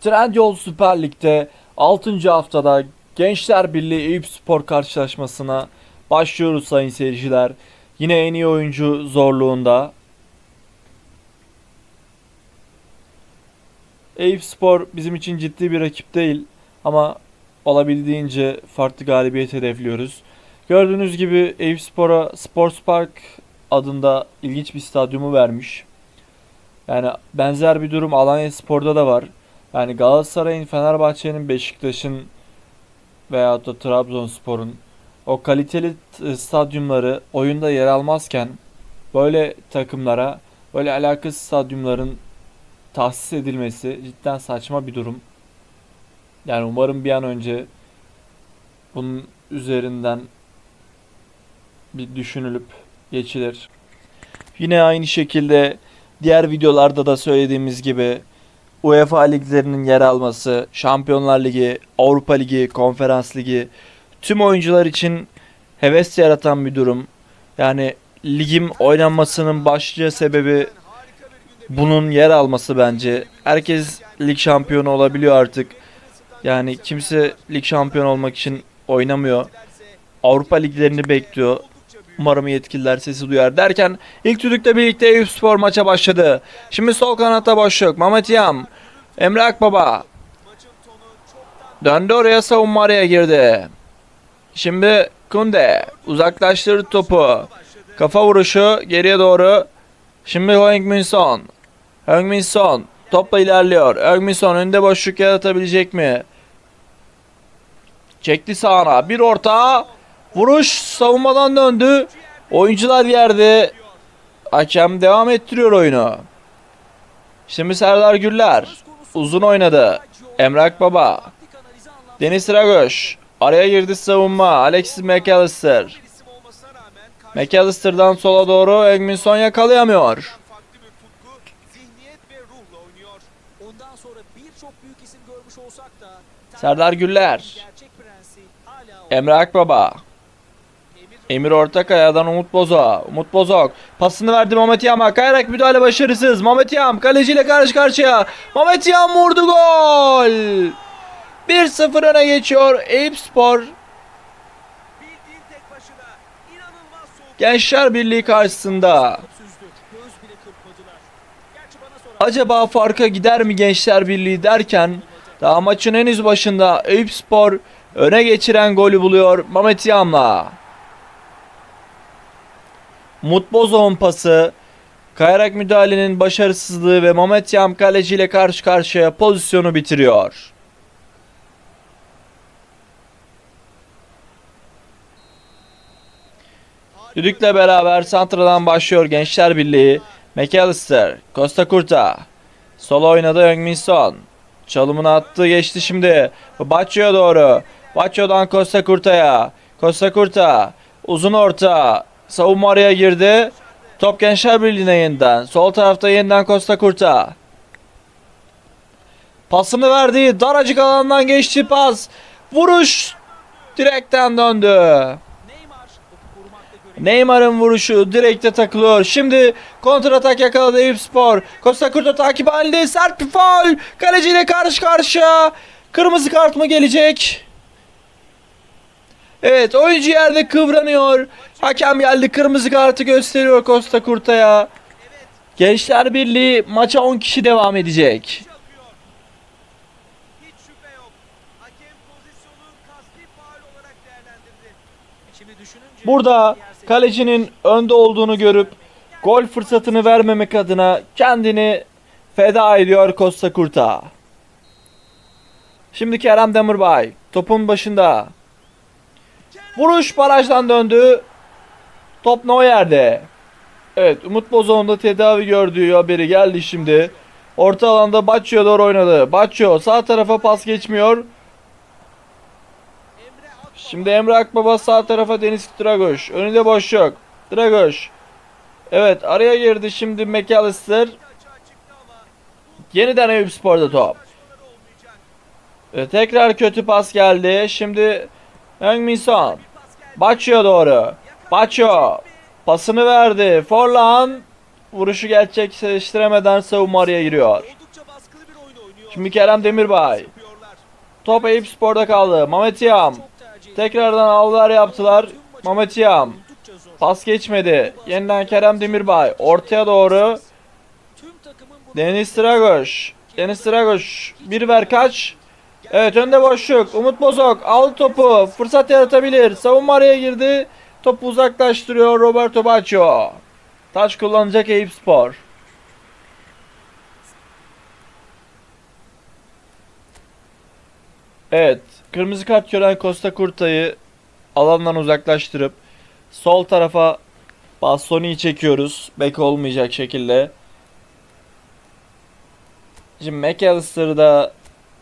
Trendyol Süper Lig'de 6. haftada Gençler Birliği Eyüp Spor karşılaşmasına başlıyoruz sayın seyirciler. Yine en iyi oyuncu zorluğunda. Eyüp Spor bizim için ciddi bir rakip değil ama olabildiğince farklı galibiyet hedefliyoruz. Gördüğünüz gibi Eyüp Spor'a Sports Park adında ilginç bir stadyumu vermiş. Yani benzer bir durum Alanya Spor'da da var. Yani Galatasaray'ın, Fenerbahçe'nin, Beşiktaş'ın veyahut da Trabzonspor'un o kaliteli t- stadyumları oyunda yer almazken böyle takımlara böyle alakasız stadyumların tahsis edilmesi cidden saçma bir durum. Yani umarım bir an önce bunun üzerinden bir düşünülüp geçilir. Yine aynı şekilde diğer videolarda da söylediğimiz gibi UEFA liglerinin yer alması, Şampiyonlar Ligi, Avrupa Ligi, Konferans Ligi tüm oyuncular için heves yaratan bir durum. Yani ligim oynanmasının başlıca sebebi bunun yer alması bence. Herkes lig şampiyonu olabiliyor artık. Yani kimse lig şampiyonu olmak için oynamıyor. Avrupa liglerini bekliyor. Umarım yetkililer sesi duyar derken ilk düdükle birlikte Eyüp Spor maça başladı. Şimdi sol kanatta boşluk. Mehmet Yam. Emre Akbaba. Döndü oraya savunma araya girdi. Şimdi Kunde uzaklaştırdı topu. Kafa vuruşu geriye doğru. Şimdi Heung-Min Son. Heung-Min Son topla ilerliyor. Heung-Min Son önünde boşluk yaratabilecek mi? Çekti sağına. Bir orta. Vuruş savunmadan döndü. Oyuncular yerde. Hakem devam ettiriyor oyunu. Şimdi Serdar Güller. Uzun oynadı. Emrak Baba. Deniz Ragoş. Araya girdi savunma. Alexis McAllister. McAllister'dan sola doğru Egminson yakalayamıyor. Serdar Güller. Emre Akbaba. Emir Ortakaya'dan Umut Bozok. Umut Bozok. Pasını verdi Mehmet Yam'a. Kayarak müdahale başarısız. Mehmet Yam kaleciyle karşı karşıya. Mehmet Yam vurdu gol. 1-0 öne geçiyor Eyüp Spor. Gençler Birliği karşısında. Acaba farka gider mi Gençler Birliği derken daha maçın henüz başında Eyüp Spor öne geçiren golü buluyor Mehmet Yam'la. Umut Bozok'un pası, kayarak müdahalenin başarısızlığı ve Mehmet Yam kaleciyle karşı karşıya pozisyonu bitiriyor. Düdükle beraber Santra'dan başlıyor Gençler Birliği. McAllister, Costa Curta. Sola oynadı Heung-Min Son. Çalımını attı geçti şimdi. Baccio doğru. Baccio'dan Costa Curta'ya. Costa Curta. Uzun orta. Savunma araya girdi. Top Gençler Birliği'ne yeniden. Sol tarafta yeniden Costa Curta. Pasını verdi. Daracık alandan geçti pas. Vuruş. Direkten döndü. Neymar'ın vuruşu direkte takılıyor. Şimdi kontratak yakaladı Eyüp Spor. Costa Curta takip halinde sert bir faul. Kaleciyle karşı karşıya. Kırmızı kart mı gelecek? Evet oyuncu yerde kıvranıyor. Hakem geldi kırmızı kartı gösteriyor Costa Curta'ya. Gençler Birliği maça 10 kişi devam edecek. Burada kalecinin önde olduğunu görüp gol fırsatını vermemek adına kendini feda ediyor Costa Curta. Şimdi Kerem Demirbay topun başında. Vuruş barajdan döndü. Top no yerde. Evet Umut Bozok'un da tedavi gördüğü haberi geldi şimdi. Orta alanda Baccio doğru oynadı. Baccio sağ tarafa pas geçmiyor. Şimdi Emre Akbaba sağ tarafa Deniz Dragoş. Önünde boşluk. Dragoş. Evet araya girdi şimdi McAllister. Yeniden Eyüp Spor'da top. Ve tekrar kötü pas geldi. Şimdi Heung-Min. Baccio doğru. Baccio. Pasını verdi. Forlan. Vuruşu gerçekleştiremeden savunma araya giriyor. Şimdi Kerem Demirbay. Top Eyüp Spor'da kaldı. Mehmet Yam. Çok tercih Tekrardan aldılar yaptılar. Tüm maçı Mehmet Yam. oldukça zor. Pas geçmedi. Yeniden Kerem Demirbay. Ortaya doğru. Deniz Dragoş. Deniz Dragoş. Bir ver kaç. Evet önde boşluk. Umut Bozok aldı topu. Fırsat yaratabilir. Savunma araya girdi. Topu uzaklaştırıyor Roberto Baggio. Taç kullanacak Eyüp Spor. Evet. Kırmızı kart gören Costa Curta'yı alandan uzaklaştırıp sol tarafa Bastoni'yi çekiyoruz. Bek olmayacak şekilde. Şimdi McAllister'ı da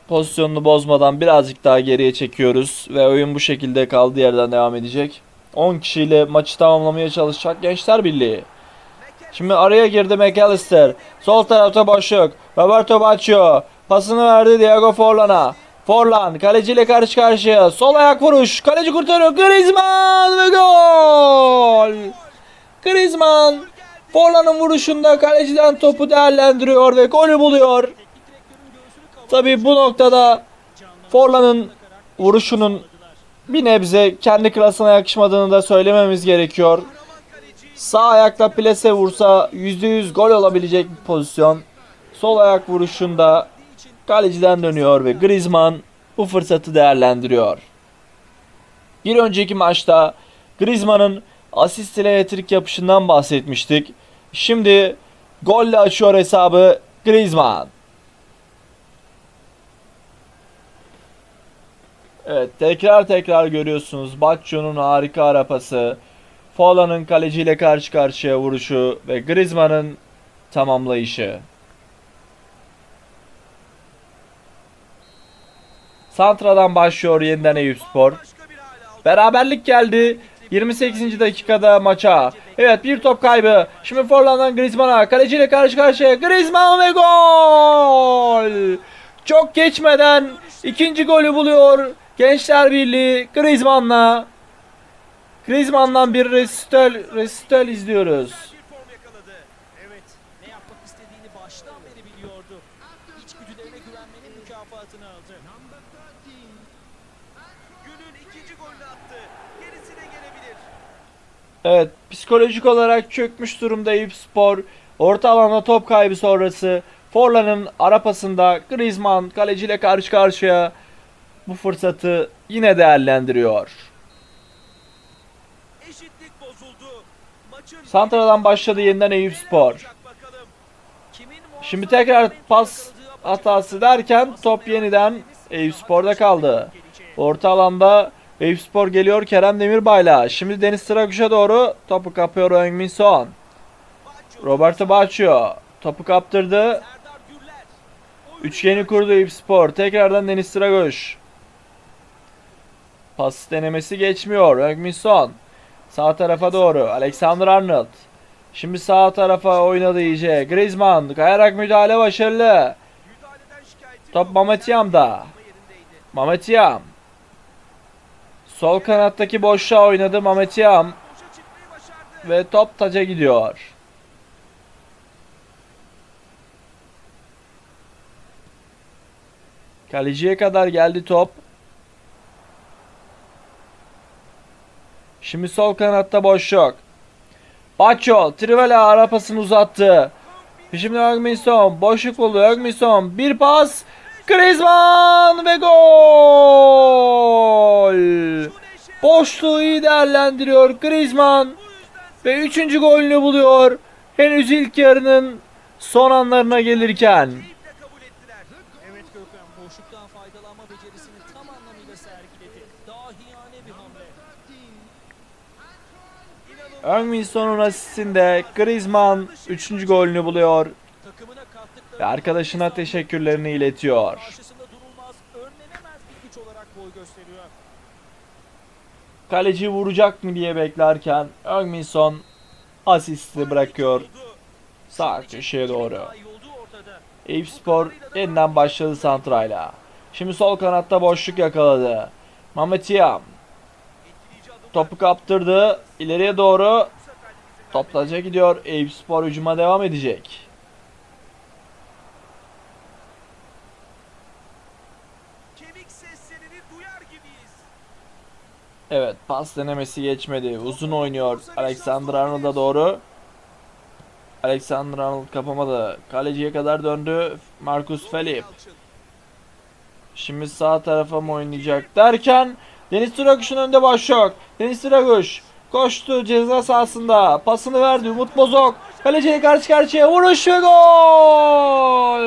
pozisyonunu bozmadan birazcık daha geriye çekiyoruz ve oyun bu şekilde kaldığı yerden devam edecek. 10 kişiyle maçı tamamlamaya çalışacak Gençler Birliği. Şimdi araya girdi McAllister. Sol tarafta boşluk. Roberto Baggio pasını verdi Diego Forlan'a. Forlan kaleciyle karşı karşıya. Sol ayak vuruş. Kaleci kurtarıyor. Griezmann ve gol. Griezmann Forlan'ın vuruşunda kaleciden topu değerlendiriyor ve golü buluyor. Tabii bu noktada Forlan'ın vuruşunun bir nebze kendi klasına yakışmadığını da söylememiz gerekiyor. Sağ ayakla plase vursa %100 gol olabilecek bir pozisyon. Sol ayak vuruşunda kaleciden dönüyor ve Griezmann bu fırsatı değerlendiriyor. Bir önceki maçta Griezmann'ın asist ile hat-trick yapışından bahsetmiştik. Şimdi golle açıyor hesabı Griezmann. Evet tekrar tekrar görüyorsunuz Baggio'nun harika arapası. Fola'nın kaleciyle karşı karşıya vuruşu ve Griezmann'ın tamamlayışı. Santra'dan başlıyor yeniden hale aldı. Beraberlik geldi. 28. dakikada maça. Evet bir top kaybı. Şimdi Forlan'dan Griezmann'a. Kaleciyle karşı karşıya. Griezmann ve gol. Çok geçmeden ikinci golü buluyor. Gençler Birliği Griezmann'la. Griezmann'dan bir resital, resital izliyoruz. Evet, ne yapmak istediğini baştan beri biliyordu. İçgüdülerine güvenmenin mükafatını aldı. Günün ikinci golünü attı. Gerisi de gelebilir. Evet, psikolojik olarak çökmüş durumda Eyüp Spor. Orta alanda top kaybı sonrası Forlan'ın arapasında Griezmann kaleciyle karşı karşıya bu fırsatı yine değerlendiriyor. Eşitlik bozuldu. Maçın Santra'dan başladı yeniden Eyüp Spor. Şimdi tekrar pas hatası derken top yeniden Eyüp Spor'da kaldı. Orta alanda Eyüp Spor geliyor Kerem Demirbay'la. Şimdi Deniz Trakuş'a doğru topu kapıyor Heung-min Son. Roberto Baggio topu kaptırdı. Üçgeni kurdu Eyüp Spor. Tekrardan Deniz Tragoş. Pas denemesi geçmiyor. Heung-min Son. Sağ tarafa doğru. Alexander Arnold. Şimdi sağ tarafa oynadı iyice. Griezmann. Kayarak müdahale başarılı. Top yok. Mehmet Yam'da. Ama yerindeydi. Mehmet Yam. Sol kanattaki boşluğa oynadı Mehmet Yam. Boşa çıkmayı başardı. Ve top taca gidiyor. Kaleciye kadar geldi top. Şimdi sol kanatta boşluk. Bacho, Trivela arapasını uzattı. Şimdi Heung-min boşluk buldu. Heung-min bir pas. Griezmann ve gol. Boşluğu iyi değerlendiriyor Griezmann ve üçüncü golünü buluyor. Henüz ilk yarının son anlarına gelirken. Heung-min asistinde Griezmann üçüncü golünü buluyor ve arkadaşına teşekkürlerini iletiyor. Kaleci vuracak mı diye beklerken Heung-min asisti bırakıyor sağ köşeye doğru. Eyüp Spor yeniden başladı santrayla. Şimdi sol kanatta boşluk yakaladı. Mehmet Yam Etkileyici adımlar. Topu kaptırdı. İleriye doğru Bu sefer de izin top taca gidiyor. Eyüp Spor hücuma devam edecek. Evet pas denemesi geçmedi. Uzun oynuyor Alexander Arnold'a doğru. Alexander Arnold kapamadı. Kaleciye kadar döndü. Marcus Felip. Şimdi sağ tarafa mı oynayacak derken Deniz Turakuş'un önünde boş yok. Deniz Turakuş koştu ceza sahasında. Pasını verdi Umut Bozok. Kaleciye karşı karşıya vuruş ve gol.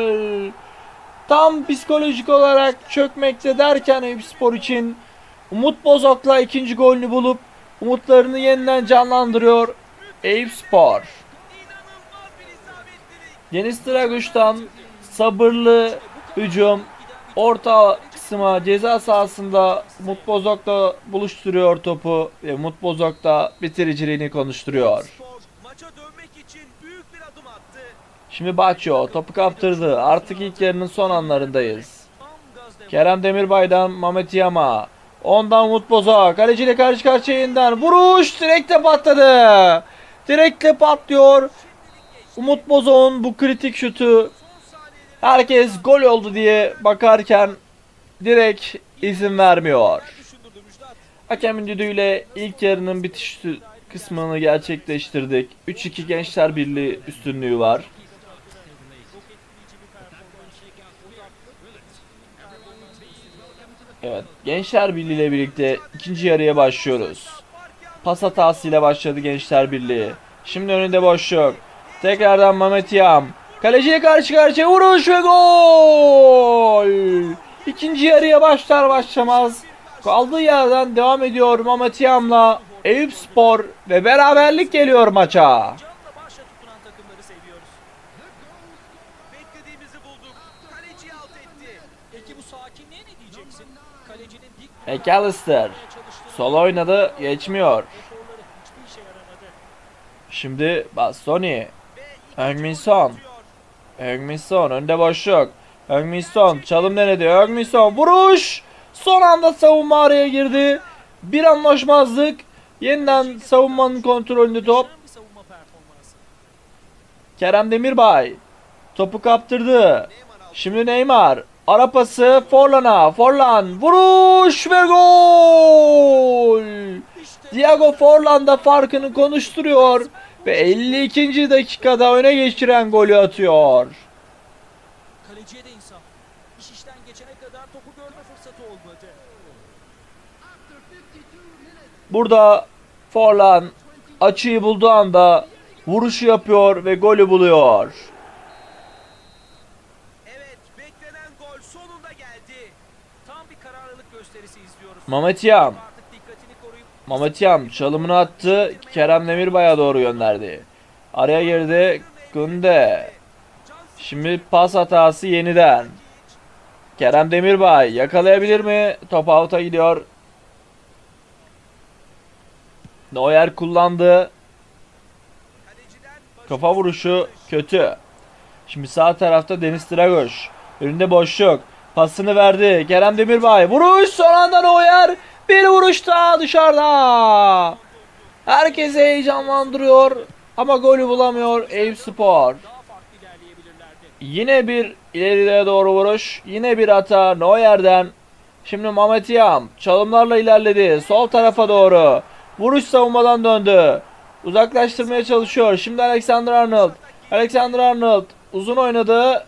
Tam psikolojik olarak çökmekte derken Eyüpspor için Umut Bozok'la ikinci golünü bulup umutlarını yeniden canlandırıyor bir isabetlilik. Deniz Traguş'tan sabırlı hücum orta kısma ceza sahasında Umut Bozok'la buluşturuyor topu ve Umut Bozok da bitiriciliğini konuşturuyor. Şimdi Baço topu kaptırdı. Artık ilk yarının son anlarındayız. Kerem Demirbay'dan Mehmet Yama. Ondan Umut Bozok. Kaleciyle karşı karşıya yeniden. Vuruş direkte patladı. Direkte patlıyor. Umut Bozok'un bu kritik şutu Herkes gol oldu diye bakarken direkt izin vermiyor. Hakemin düdüğüyle ilk yarının bitiş kısmını gerçekleştirdik. 3-2 Gençler Birliği üstünlüğü var. Evet, Gençler Birliği ile birlikte ikinci yarıya başlıyoruz. Pas hatasıyla başladı Gençler Birliği. Şimdi önünde boş yok. Tekrardan Mehmet Yam. Kaleciyle karşı karşıya vuruş ve gol! İkinci yarıya başlar başlamaz. Kaldığı yerden devam ediyor Mehmet Yam'la Eyüp Spor ve beraberlik geliyor maça. McAllister. Sol oynadı, geçmiyor. Şimdi Bastoni. Ve ikinci Heung-min golü Son. atıyor. Heung-min Son önde boşluk. Heung-min Son çalım denedi. Heung-min Son vuruş. Son anda savunma araya girdi. Bir anlaşmazlık. Yeniden savunmanın kontrolünde top. Kerem Demirbay. Topu kaptırdı. Şimdi Neymar. Ara pası Forlan'a. Forlan vuruş ve gol. Diego Forlan da farkını konuşturuyor ve 52. dakikada öne geçiren golü atıyor. kaleciye de insaf. İş işten geçene kadar topu görme fırsatı olmadı. Burada Forlan açıyı bulduğu anda vuruşu yapıyor ve golü buluyor. Evet beklenen gol sonunda geldi. Tam bir kararlılık gösterisi izliyoruz. Mehmet Yam. Artık dikkatini koruyup Mehmet Yam çalımını attı. Kerem Demirbay'a doğru gönderdi. Araya girdi. Günde. Şimdi pas hatası yeniden. Kerem Demirbay yakalayabilir mi? Top out'a gidiyor. Neuer kullandı. Kafa vuruşu kötü. Şimdi sağ tarafta Deniz Dragoş. Önünde boşluk. Pasını verdi. Kerem Demirbay. Vuruş son anda Neuer. Bir vuruş daha dışarıda. Herkesi heyecanlandırıyor. Ama golü bulamıyor Eyüp Spor. Yine bir ileriye doğru vuruş. Yine bir hata Neuer'den. Şimdi Mehmet Yam çalımlarla ilerledi. Sol tarafa doğru. Vuruş savunmadan döndü. Uzaklaştırmaya çalışıyor. Şimdi Alexander Arnold. Alexander Arnold uzun oynadı.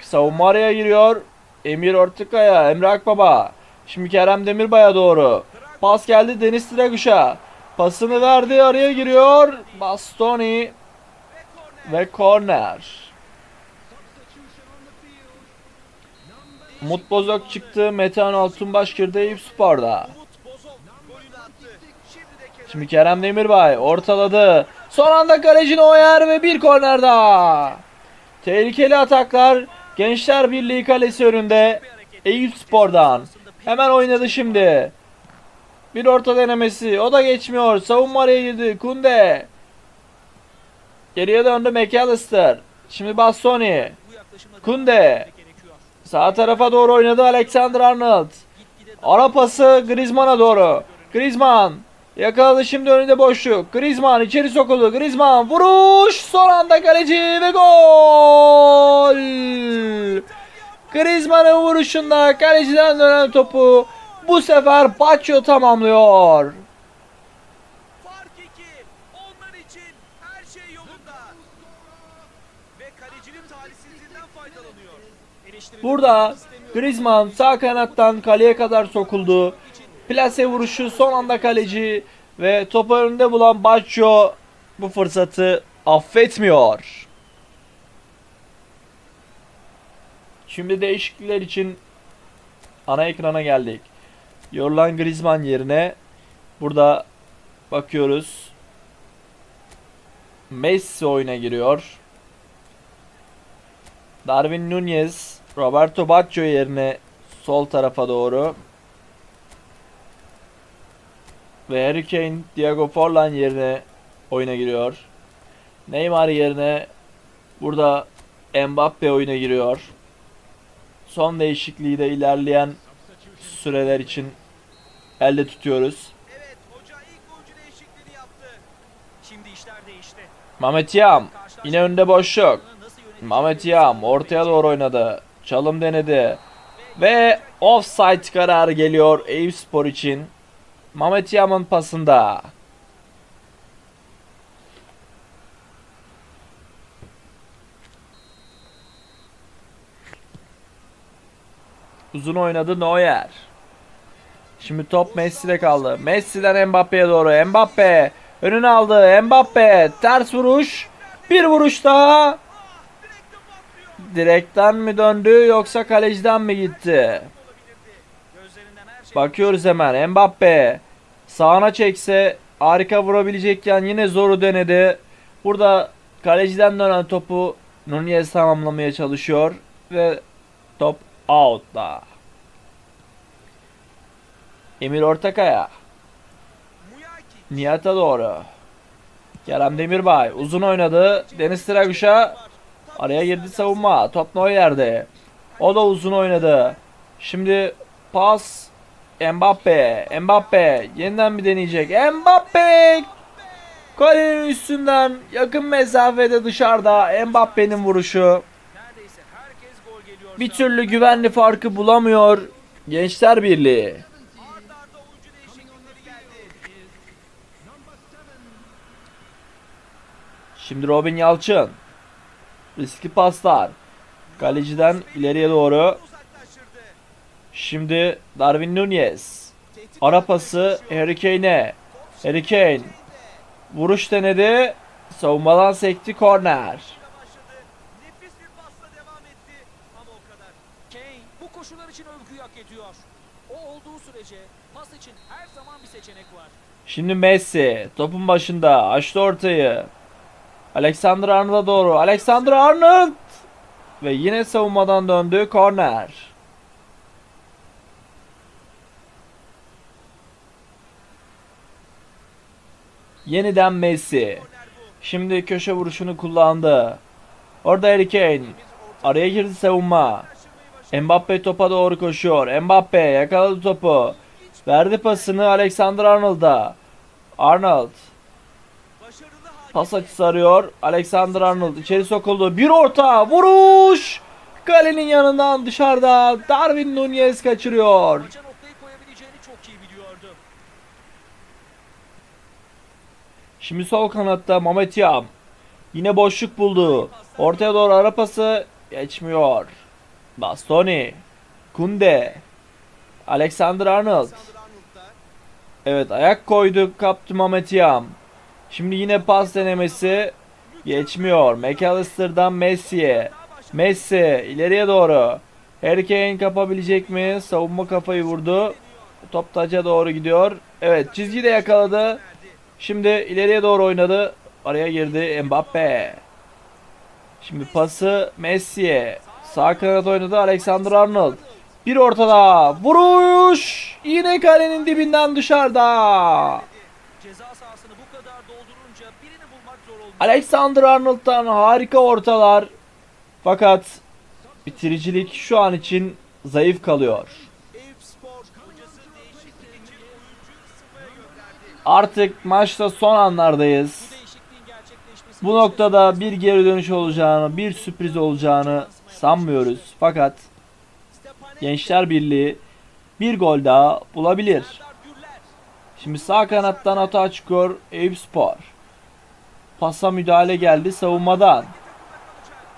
Savunma araya giriyor. Emir Ortukaya, Emre Akbaba. Şimdi Kerem Demirbay'a doğru. Pas geldi Deniz Tıraguş'a. Pasını verdi araya giriyor. Bastoni ve korner. Umut Bozok çıktı. Metehan Altunbaş girdi Eyüp Spor'da. Umut Bozok golünü attı. Şimdi Kerem. Demirbay ortaladı. Son anda kaleci Neuer ve bir korner daha. Tehlikeli ataklar Gençler Birliği kalesi önünde. Eyüp Spor'dan. Hemen oynadı şimdi. Bir orta denemesi. O da geçmiyor. Savunma araya girdi. Kunde. Geriye döndü McAllister. Şimdi Bastoni. Kunde. Sağ tarafa doğru oynadı Alexander Arnold. Ara pası Griezmann'a doğru. Griezmann yakaladı şimdi önünde boşluk. Griezmann içeri sokuldu. Griezmann vuruş son anda kaleci ve gol. Griezmann'ın vuruşunda kaleciden dönen topu bu sefer Baggio tamamlıyor. Fark 2. Onlar için her şey Burada. Griezmann sağ kanattan kaleye kadar sokuldu. Plase vuruşu son anda kaleci ve topu önünde bulan Baggio bu fırsatı affetmiyor. Şimdi değişiklikler için ana ekrana geldik. Yorulan Griezmann yerine burada bakıyoruz. Messi oyuna giriyor. Darwin Nunez, Roberto Baggio yerine sol tarafa doğru. Ve Harry Kane, Diego Forlan yerine oyuna giriyor. Neymar yerine burada Mbappe oyuna giriyor. Son değişikliği de ilerleyen süreler için elde tutuyoruz. Evet hoca ilk oyuncu değişikliğini yaptı. Şimdi işler değişti. Mehmet Yam yine önde. Nasıl yöneteceğini Mehmet Yam ortaya doğru oynadı. Çalım denedi. Ve offside kararı geliyor Eyüpspor için. Mehmet Yam'ın pasında. Uzun oynadı Neuer. Şimdi top Messi'de kaldı. Messi'den Mbappe'ye doğru. Mbappe önüne aldı. Mbappe ters vuruş. Bir vuruş daha. Direkten mi döndü yoksa kaleciden mi gitti? Bakıyoruz hemen Mbappe sağına çekse harika vurabilecekken yine zoru denedi. Burada kaleciden dönen topu Nunez tamamlamaya çalışıyor ve top out'ta. Emir Ortakaya. Nihat'a doğru. Kerem Demirbay uzun oynadı. Deniz Tiraguş'a araya girdi savunma. Top Neuer'de. O da uzun oynadı. Şimdi pas Mbappe. Mbappe yeniden mi deneyecek? Mbappe kalenin üstünden yakın mesafede dışarıda Mbappe'nin vuruşu. Bir türlü güvenli farkı bulamıyor Gençler Birliği. Şimdi Robin Yalçın. Riskli paslar. Kaleciden ileriye doğru. Şimdi Darwin Nunez. Ara pası Harry Kane'e. Harry Kane. Vuruş denedi. Savunmadan sekti korner. Şimdi Messi topun başında açtı ortayı. Alexander Arnold'a doğru. Alexander Arnold ve yine savunmadan döndü korner. Yeniden Messi. Şimdi köşe vuruşunu kullandı. Orada Harry Kane. Araya girdi savunma. Mbappe topa doğru koşuyor. Mbappe yakaladı topu. Verdi pasını Alexander Arnold'a. Arnold pas açısı arıyor. Alexander Arnold içeri sokuldu. Bir orta vuruş. Kalenin yanından dışarıda Darwin Nunez kaçırıyor. Maça noktayı koyabileceğini çok iyi biliyordu. Şimdi sol kanatta Mehmet Yam. Yine boşluk buldu. Ortaya doğru ara pası geçmiyor. Bastoni. Kunde. Alexander Arnold. Evet ayak koydu kaptı Mehmet Yam. Şimdi yine pas denemesi geçmiyor. McAllister'dan Messi'ye. Messi ileriye doğru. Harry Kane kapabilecek mi? Savunma kafayı vurdu. Top taca doğru gidiyor. Evet çizgiyi de yakaladı. Şimdi ileriye doğru oynadı. Araya girdi Mbappe. Şimdi pası Messi'ye. Sağ kanat oynadı Alexander Arnold. Bir ortada. Vuruş. Yine kalenin dibinden dışarıda. Alexander Arnold'dan harika ortalar. Fakat bitiricilik şu an için zayıf kalıyor. Artık maçta son anlardayız. Bu noktada bir geri dönüş olacağını, bir sürpriz olacağını sanmıyoruz. Fakat Gençler Birliği bir gol daha bulabilir. Şimdi sağ kanattan atağa çıkıyor Eyüp Spor. Pasa müdahale geldi savunmadan.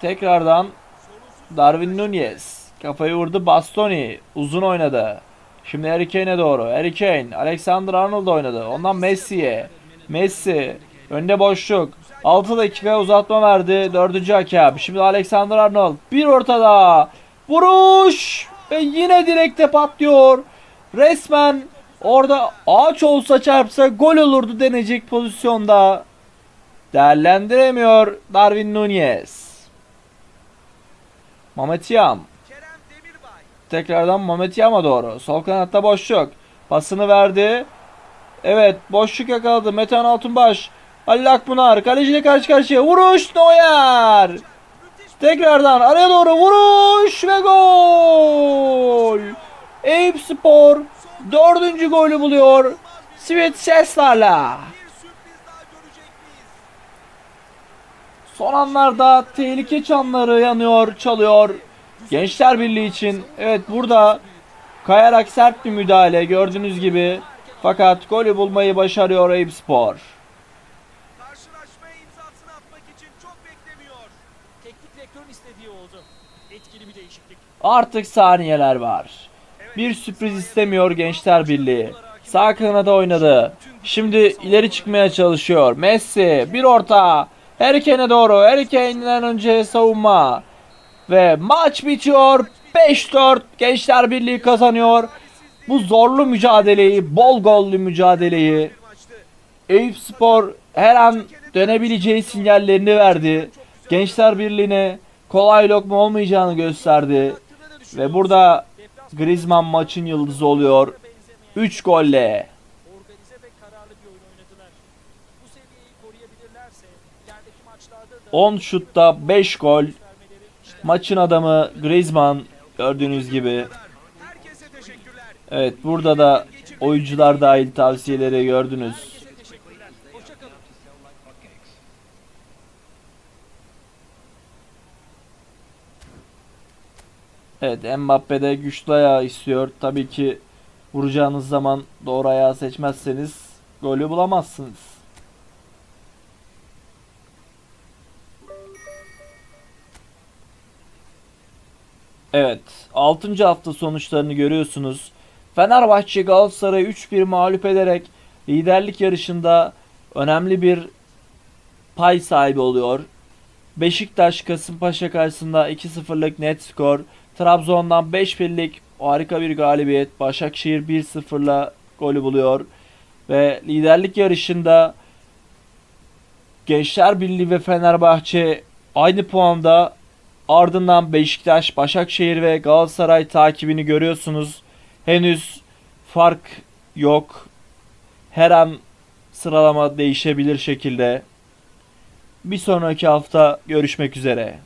Tekrardan Darwin Nunez. Kafayı vurdu Bastoni. Uzun oynadı. Şimdi Harry Kane'e doğru. Harry Kane. Alexander Arnold oynadı. Ondan Messi'ye. Messi. Önde boşluk. 6 dakika uzatma verdi. Dördüncü hakem. Şimdi Alexander Arnold. Bir ortada. Vuruş. Ve yine direkte patlıyor. Resmen orada ağaç olsa çarpsa gol olurdu denecek pozisyonda. Değerlendiremiyor Darwin Nunez. Mehmet Yam. Kerem Demirbay. Tekrardan Mehmet doğru. Sol kanatta boşluk. Pasını verdi. Evet boşluk yakaladı. Metehan Altunbaş. Halil Akpınar. Kaleciyle karşı karşıya. Vuruş Neuer. Tekrardan araya doğru vuruş ve gol. Eyüp Spor dördüncü golü buluyor. Sivit miyiz? Son anlarda tehlike çanları yanıyor, çalıyor. Gençler Birliği için evet burada kayarak sert bir müdahale gördüğünüz gibi. Fakat golü bulmayı başarıyor Eyüp Spor. Karşılaşmaya imzasını atmak için çok beklemiyor. Teknik direktörün istediği oldu. Etkili bir değişiklik. Artık saniyeler var. Bir sürpriz istemiyor Gençler Birliği. Sağ kanada oynadı. Şimdi ileri çıkmaya çalışıyor. Messi bir orta. Harry Kane'e doğru. Harry Kane'den önce savunma. Ve maç bitiyor. 5-4 Gençler Birliği kazanıyor. Bu zorlu mücadeleyi, bol gollü mücadeleyi. Eyüp Spor her an dönebileceği sinyallerini verdi. Gençler Birliği'ne kolay lokma olmayacağını gösterdi. Ve burada Griezmann maçın yıldızı oluyor. 3 golle. 10 şutta 5 gol. Maçın adamı Griezmann gördüğünüz gibi. Evet burada da oyuncular dahil tavsiyeleri gördünüz. Evet Mbappe de güçlü ayağı istiyor. Tabii ki vuracağınız zaman doğru ayağı seçmezseniz golü bulamazsınız. Evet 6. hafta sonuçlarını görüyorsunuz. Fenerbahçe Galatasaray'ı 3-1 mağlup ederek liderlik yarışında önemli bir pay sahibi oluyor. Beşiktaş Kasımpaşa karşısında 2-0'lık net skor. Trabzon'dan 5-1'lik harika bir galibiyet. Başakşehir 1-0'la golü buluyor. Ve liderlik yarışında Gençler Birliği ve Fenerbahçe aynı puanda. Ardından Beşiktaş, Başakşehir ve Galatasaray takibini görüyorsunuz. Henüz fark yok. Her an sıralama değişebilir şekilde. Bir sonraki hafta görüşmek üzere.